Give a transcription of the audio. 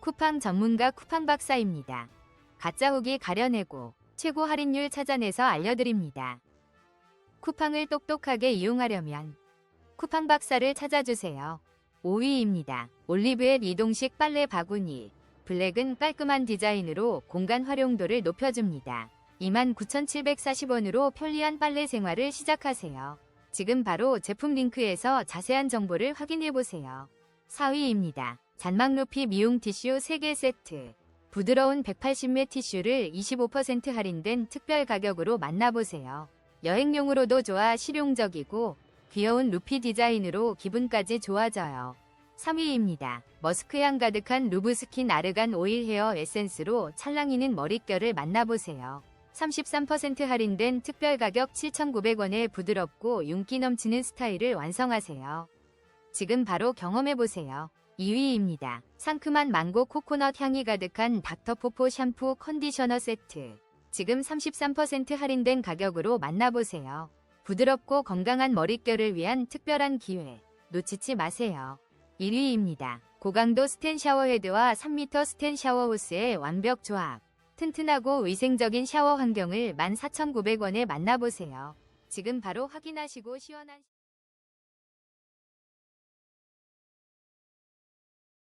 쿠팡 전문가 쿠팡 박사입니다. 가짜 후기 가려내고 최고 할인율 찾아내서 알려드립니다. 쿠팡을 똑똑하게 이용하려면 쿠팡 박사를 찾아주세요. 5위입니다. 올리브의 이동식 빨래 바구니. 블랙은 깔끔한 디자인으로 공간 활용도를 높여줍니다. 29,740원으로 편리한 빨래 생활을 시작하세요. 지금 바로 제품 링크에서 자세한 정보를 확인해보세요. 4위입니다. 잔망 루피 미용 티슈 3개 세트. 부드러운 180매 티슈를 25% 할인된 특별 가격으로 만나보세요. 여행용으로도 좋아 실용적이고 귀여운 루피 디자인으로 기분까지 좋아져요. 3위입니다. 머스크향 가득한 루브스킨 아르간 오일 헤어 에센스로 찰랑이는 머릿결을 만나보세요. 33% 할인된 특별 가격 7,900원에 부드럽고 윤기 넘치는 스타일을 완성하세요. 지금 바로 경험해보세요. 2위입니다. 상큼한 망고 코코넛 향이 가득한 닥터포포 샴푸 컨디셔너 세트. 지금 33% 할인된 가격으로 만나보세요. 부드럽고 건강한 머릿결을 위한 특별한 기회. 놓치지 마세요. 1위입니다. 고강도 스텐 샤워 헤드와 3m 스텐 샤워 호스의 완벽 조합. 튼튼하고 위생적인 샤워 환경을 14,900원에 만나보세요. 지금 바로 확인하시고 시원한